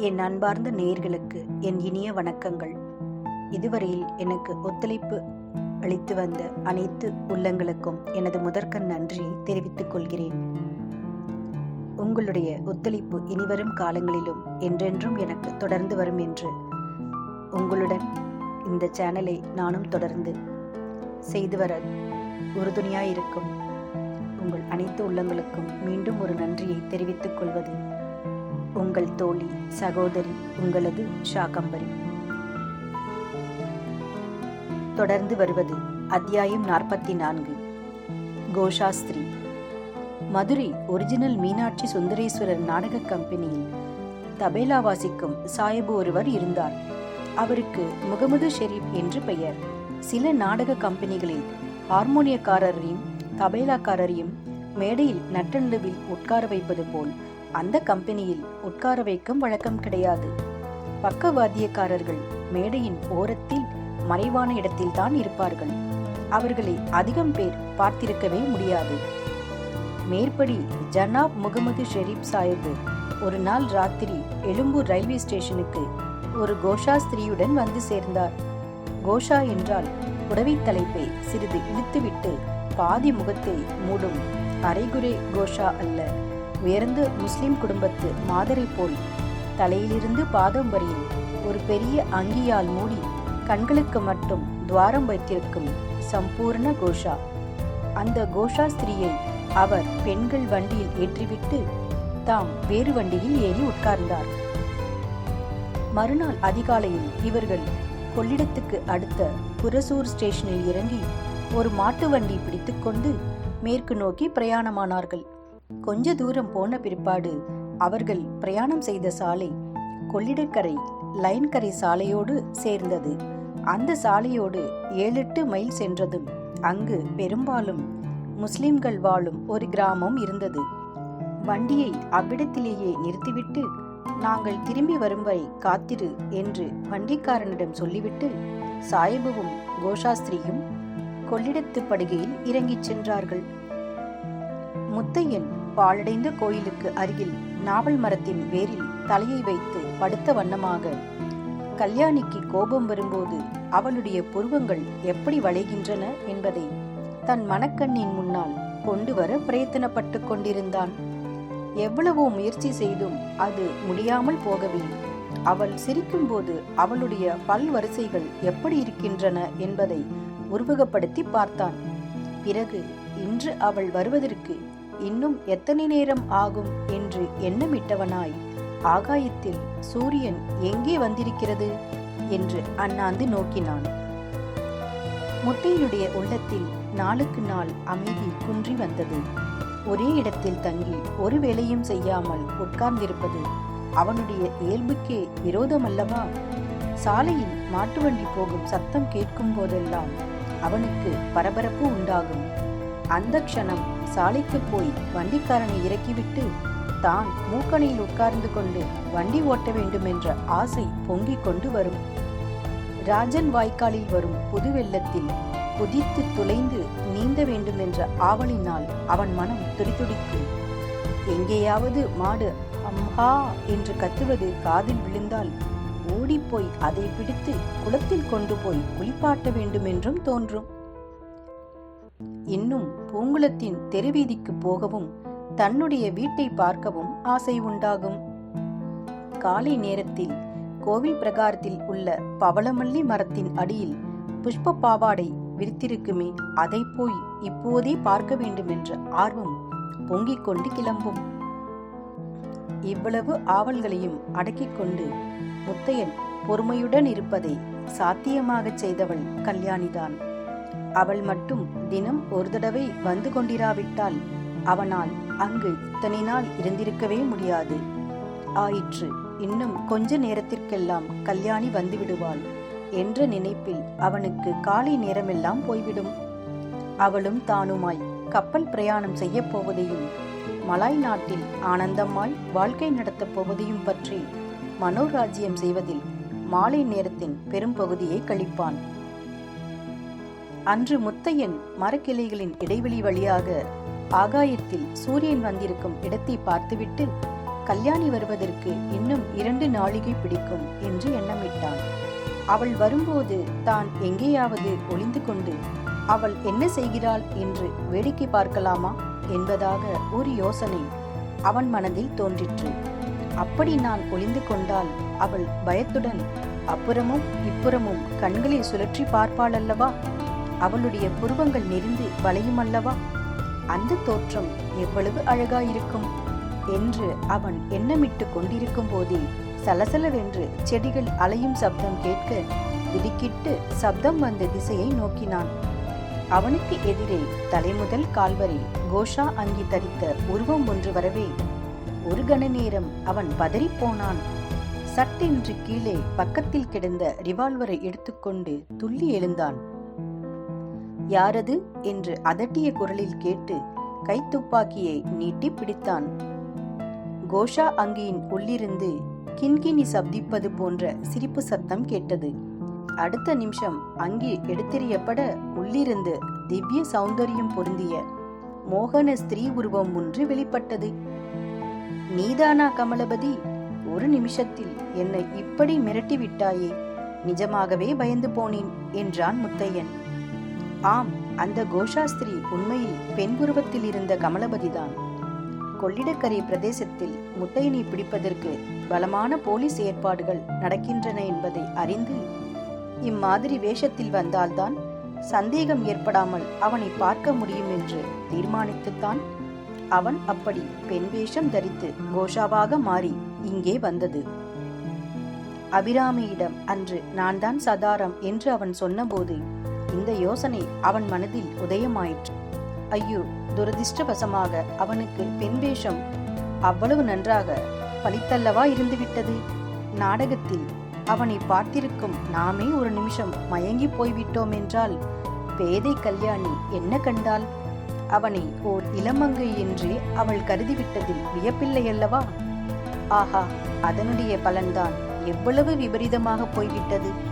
என் அன்பார்ந்த நேயர்களுக்கு என் இனிய வணக்கங்கள். இதுவரையில் எனக்கு ஒத்துழைப்பு அளித்து வந்த அனைத்து உள்ளங்களுக்கும் எனது முதற்கண் நன்றியை தெரிவித்துக் கொள்கிறேன். உங்களுடைய ஒத்துழைப்பு இனிவரும் காலங்களிலும் என்றென்றும் எனக்கு தொடர்ந்து வரும் என்று உங்களுடன் இந்த சேனலை நானும் தொடர்ந்து செய்து வர உறுதுணையாயிருக்கும் உங்கள் அனைத்து உள்ளங்களுக்கும் மீண்டும் ஒரு நன்றியை தெரிவித்துக் கொள்வது உங்கள் தோழி சகோதரி உங்களது ஷாகம்பரி தொடர்ந்து வருவது அத்தியாயம் நாற்பத்தி நான்கு கோஷாஸ்திரி. மதுரை ஒரிஜினல் மீனாட்சி சுந்தரேஸ்வரர் நாடக கம்பெனியில் தபேலா வாசிக்கும் சாயபு ஒருவர் இருந்தார். அவருக்கு முகமது ஷெரீப் என்று பெயர். சில நாடக கம்பெனிகளில் ஹார்மோனியக்காரரையும் தபேலாக்காரரையும் மேடையில் நட்டநடுவில் உட்கார வைப்பது போல் அந்த கம்பெனியில் உட்கார வைக்கும் வழக்கம் கிடையாது. பக்கவாத்தியக்காரர்கள் மேடையின் ஓரத்தில் மறைவான இடத்தில்தான் இருப்பார்கள். அவர்களை அதிகம் பேர் பார்த்திருக்கவே முடியாது. மேற்படி ஜனாப் முகமது ஷெரீப் சாஹிப் ஒரு நாள் ராத்திரி எழும்பூர் ரயில்வே ஸ்டேஷனுக்கு ஒரு கோஷா ஸ்திரீயுடன் வந்து சேர்ந்தார். கோஷா என்றால் புடவை தலைப்பை சிறிது இழுத்துவிட்டு பாதி முகத்தை மூடும் அரைகுறை கோஷா அல்ல. உயர்ந்த முஸ்லிம் குடும்பத்து மாதரை போல் தலையிலிருந்து பாதம் வரையில் ஒரு பெரிய அங்கியால் மூடி கண்களுக்கு மட்டும் துவாரம் வைத்திருக்கும் சம்பூர்ண கோஷா. அந்த கோஷா ஸ்திரீயை அவர் பெண்கள் வண்டியில் ஏற்றிவிட்டு தாம் வேறு வண்டியில் ஏறி உட்கார்ந்தார். மறுநாள் அதிகாலையில் இவர்கள் கொள்ளிடத்துக்கு அடுத்த புரசூர் ஸ்டேஷனில் இறங்கி ஒரு மாட்டு வண்டி பிடித்துக்கொண்டு மேற்கு நோக்கி பிரயாணமானார்கள். கொஞ்ச தூரம் போன பிற்பாடு அவர்கள் பிரயாணம் செய்த சாலை கொள்ளிடக்கரை லைன்கரை சாலையோடு சேர்ந்தது. அந்த சாலையோடு ஏழெட்டு மைல் சென்றதும் அங்கு பெரும்பாலும் முஸ்லிம்கள் வாழும் ஒரு கிராமம் இருந்தது. வண்டியை அவ்விடத்திலேயே நிறுத்திவிட்டு நாங்கள் திரும்பி வரும் வரை காத்திரு என்று வண்டிக்காரனிடம் சொல்லிவிட்டு சாயிபுவும் கோஷாஸ்திரியும் கொள்ளிடத்து படுகையில் இறங்கிச் சென்றார்கள். முத்தையன் பாழடைந்த கோயிலுக்கு அருகில் நாவல் மரத்தின் வேரில் தலையை வைத்து படுத்த வண்ணமாக. கல்யாணிக்கு கோபம் வரும்போது அவளுடைய புருவங்கள் எப்படி வளைகின்றன என்பதை தன் மனக்கண்ணின் முன்னால் கொண்டு வர பிரயத்தனப்பட்டு கொண்டிருந்தான். எவ்வளவோ முயற்சி செய்தும் அது முடியாமல் போகவில்லை அவள் சிரிக்கும்போது அவளுடைய பல் வரிசைகள் எப்படி இருக்கின்றன என்பதை உருவகப்படுத்தி பார்த்தான். பிறகு இன்று அவள் வருவதற்கு இன்னும் எத்தனை நேரம் ஆகும் என்று எண்ணமிட்டவனாய் ஆகாயத்தில் சூரியன் எங்கே வந்திருக்கிறது? என்று அண்ணாந்து நோக்கினான். முத்தையனுடைய உள்ளத்தில் நாளுக்கு நாள் அமைதி குன்றி வந்தது. ஒரே இடத்தில் தங்கி ஒரு வேலையும் செய்யாமல் உட்கார்ந்திருப்பது அவனுடைய இயல்புக்கே விரோதமல்லவா? சாலையில் மாட்டு வண்டி போகும் சத்தம் கேட்கும் போதெல்லாம் அவனுக்கு பரபரப்பு உண்டாகும். அந்த க்ஷணம் சாலைக்கு போய் வண்டிக்காரனை இறக்கிவிட்டு தான் மூக்கணையில் உட்கார்ந்து கொண்டு வண்டி ஓட்ட வேண்டும் என்ற ஆசை பொங்கிக் கொண்டு வரும். ராஜன் வாய்க்காலில் வரும் புது வெள்ளத்தில் குதித்து துளைந்து நீந்த வேண்டும் என்ற ஆவலினால் அவன் மனம் துடிதுடிக்கும். எங்கேயாவது மாடு அம்ஹா என்று கத்துவது காதில் விழுந்தால் ஓடிப்போய் அதை பிடித்து குளத்தில் கொண்டு போய் குளிப்பாட்ட வேண்டும் என்றும் தோன்றும். இன்னும் பூங்குளத்தின் தெருவீதிக்கு போகவும் தன்னுடைய வீட்டை பார்க்கவும் ஆசை உண்டாகும். காலை நேரத்தில் கோவில் பிரகாரத்தில் உள்ள பவளமல்லி மரத்தின் அடியில் புஷ்ப பாவாடை விரித்திருக்குமே அதை போய் இப்போதே பார்க்க வேண்டும் என்ற ஆர்வம் பொங்கிக் கொண்டு கிளம்பும். இவ்வளவு ஆவல்களையும் அடக்கிக் கொண்டு முத்தையன் பொறுமையுடன் இருப்பதை சாத்தியமாகச் செய்தவள் கல்யாணிதான். அவள் மட்டும் தினம் ஒரு தடவை வந்து கொண்டிராவிட்டால் அவனால் அங்கு இத்தனை நாள் இருந்திருக்கவே முடியாது. ஆயிற்று இன்னும் கொஞ்ச நேரத்திற்கெல்லாம் கல்யாணி வந்துவிடுவாள் என்ற நினைப்பில் அவனுக்கு காலை நேரமெல்லாம் போய்விடும். அவளும் தானுமாய் கப்பல் பிரயாணம் செய்யப் போவதையும் மலாய் நாட்டில் ஆனந்தமாய் வாழ்க்கை நடத்தப் போவதையும் பற்றி மனோராஜ்யம் செய்வதில் மாலை நேரத்தின் பெரும்பகுதியை கழிப்பான். அன்று முத்தையன் மரக்கிளைகளின் இடைவெளி வழியாக ஆகாயத்தில் சூரியன் வந்திருக்கும் இடத்தை பார்த்துவிட்டு கல்யாணி வருவதற்கு இன்னும் இரண்டு நாழிகை பிடிக்கும் என்று எண்ணமிட்டான். அவள் வரும்போது தான் எங்கேயாவது ஒளிந்து கொண்டு அவள் என்ன செய்கிறாள் என்று வேடிக்கை பார்க்கலாமா? என்பதாக ஒரு யோசனை அவன் மனதில் தோன்றிற்று. அப்படி நான் ஒளிந்து கொண்டால் அவள் பயத்துடன் அப்புறமும் இப்புறமும் கண்களை சுழற்றி பார்ப்பாள் அல்லவா? அவளுடைய புருவங்கள் நெறிந்து வளையும் அல்லவா அந்த தோற்றம் எவ்வளவு அழகாயிருக்கும்? என்று அவன் எண்ணமிட்டு கொண்டிருக்கும் போதே சலசலவென்று செடிகள் அலையும் சப்தம் கேட்க திடுக்கிட்டு சப்தம் வந்த திசையை நோக்கினான். அவனுக்கு எதிரே தலைமுதல் கால்வரை கோஷா அங்கி தரித்த உருவம் ஒன்று வரவே ஒரு கண நேரம் அவன் பதறிப்போனான் சட்டென்று கீழே பக்கத்தில் கிடந்த ரிவால்வரை எடுத்துக்கொண்டு துள்ளி எழுந்தான். யாரது? என்று அதட்டிய குரலில் கேட்டு கைத்துப்பாக்கியை நீட்டி பிடித்தான். கோஷா அங்கியின் உள்ளிருந்து கின்கினி சப்திப்பது போன்ற சிரிப்பு சத்தம் கேட்டது. அடுத்த நிமிஷம் அங்கி எடுத்தெறியப்பட உள்ளிருந்து திவ்ய சௌந்தரியம் பொருந்திய மோகன ஸ்திரீ உருவம் ஒன்று வெளிப்பட்டது. நீதானா கமலபதி? ஒரு நிமிஷத்தில் என்னை இப்படி மிரட்டி விட்டாயே. நிஜமாகவே பயந்து போனேன் என்றான் முத்தையன். ஆம் அந்த கோஷாஸ்திரி உண்மையில் பெண் உருவத்தில் இருந்த கமலபதிதான். கொள்ளிடக்கரை பிரதேசத்தில் முத்தையனை பிடிப்பதற்கு பலமான போலீஸ் ஏற்பாடுகள் நடக்கின்றன என்பதை அறிந்து இம்மாதிரி வேஷத்தில் வந்தால்தான் சந்தேகம் ஏற்படாமல் அவனை பார்க்க முடியும் என்று தீர்மானித்துத்தான் அவன் அப்படி பெண் வேஷம் தரித்து கோஷாவாக மாறி இங்கே வந்தது. அபிராமியிடம் அன்று நான் தான் சதாரம் என்று அவன் சொன்னபோது இந்த யோசனை அவன் மனதில் உதயமாயிற்று. ஐயோ துரதிர்ஷ்டவசமாக அவனுக்கு பெண் வேஷம் அவ்வளவு நன்றாக பலித்தல்லவா இருந்துவிட்டது? நாடகத்தில் அவனை பார்த்திருக்கும் நாமே ஒரு நிமிஷம் மயங்கி போய்விட்டோம் என்றால் பேதை கல்யாணி என்ன கண்டாள் அவனை ஓர் இளமங்கை என்றே அவள் கருதிவிட்டதில் வியப்பில்லை அல்லவா? ஆஹா அதனுடைய பலன்தான் எவ்வளவு விபரீதமாக போய்விட்டது?